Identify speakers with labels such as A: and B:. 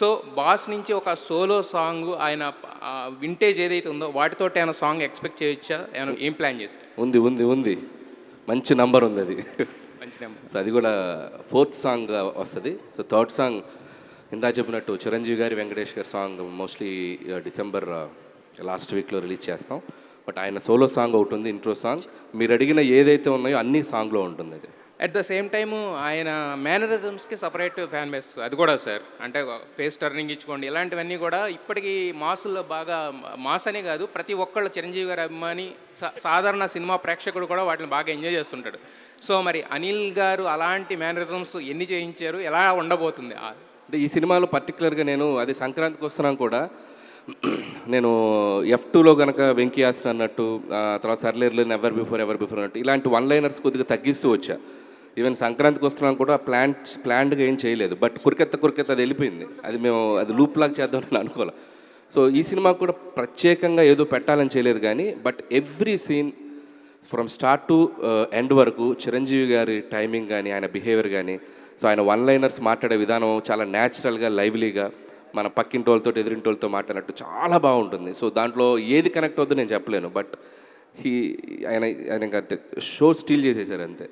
A: So boss నుంచి ఒక solo song ఆయన వింటేజ్ ఏదైతే ఉందో వాటితో ఏమైనా సాంగ్ ఎక్స్పెక్ట్ చేయొచ్చా? ఏమైనా ఏం ప్లాన్ చేశారు?
B: ఉంది ఉంది ఉంది. మంచి నంబర్ ఉంది అది.
A: మంచి నెంబర్.
B: సో అది కూడా ఫోర్త్ సాంగ్ వస్తుంది. సో థర్డ్ సాంగ్ ఇందా చెప్పినట్టు చిరంజీవి గారి వెంకటేష్ గారి సాంగ్ మోస్ట్లీ డిసెంబర్ లాస్ట్ వీక్లో రిలీజ్ చేస్తాం. బట్ ఆయన సోలో సాంగ్ ఒకటి ఉంది ఇంట్రో సాంగ్. మీరు అడిగిన ఏదైతే ఉన్నాయో అన్ని సాంగ్లో ఉంటుంది అది.
A: అట్ ద సేమ్ టైము ఆయన మేనరిజమ్స్కి సపరేట్ ఫ్యాన్ బేస్ అది కూడా సార్ అంటే ఫేస్ టర్నింగ్ ఇచ్చుకోండి. ఇలాంటివన్నీ కూడా ఇప్పటికీ మాసుల్లో బాగా మాస్ అనే కాదు ప్రతి ఒక్కళ్ళు చిరంజీవి గారి అభిమాని సాధారణ సినిమా ప్రేక్షకుడు కూడా వాటిని బాగా ఎంజాయ్ చేస్తుంటాడు. సో మరి అనిల్ గారు అలాంటి మేనరిజమ్స్ ఎన్ని చేయించారు? ఎలా ఉండబోతుంది?
B: అంటే ఈ సినిమాలో పర్టికులర్గా నేను అది సంక్రాంతికి వస్తున్నాను కూడా. నేను ఎఫ్ టూలో కనుక వెంకీ ఆసన్ అన్నట్టు తర్వాత సర్లేర్లు ఎవర్ బిఫోర్ ఎవర్ బిఫోర్ అన్నట్టు ఇలాంటి వన్ లైనర్స్ కొద్దిగా తగ్గిస్తూ వచ్చా. ఈవెన్ సంక్రాంతికి వస్తున్నాం కూడా ప్లాన్ ప్లాన్డ్గా ఏం చేయలేదు. బట్ కురికెత్త కురికెత్త అది వెళ్ళిపోయింది. అది మేము అది లూప్ లాగా చేద్దామని అనుకోలే. సో ఈ సినిమా కూడా ప్రత్యేకంగా ఏదో పెట్టాలని చేయలేదు కానీ but every scene from start to end వరకు చిరంజీవి గారి టైమింగ్ కానీ ఆయన బిహేవియర్ కానీ సో ఆయన వన్ లైనర్స్ మాట్లాడే విధానం చాలా న్యాచురల్గా లైవ్లీగా మన పక్కింటి వాళ్ళతో మాట్లాడినట్టు చాలా బాగుంటుంది. సో దాంట్లో ఏది కనెక్ట్ అవుతుందో నేను చెప్పలేను. బట్ హీ ఆయన ఆయన షో స్టీల్ చేసేసారు అంతే.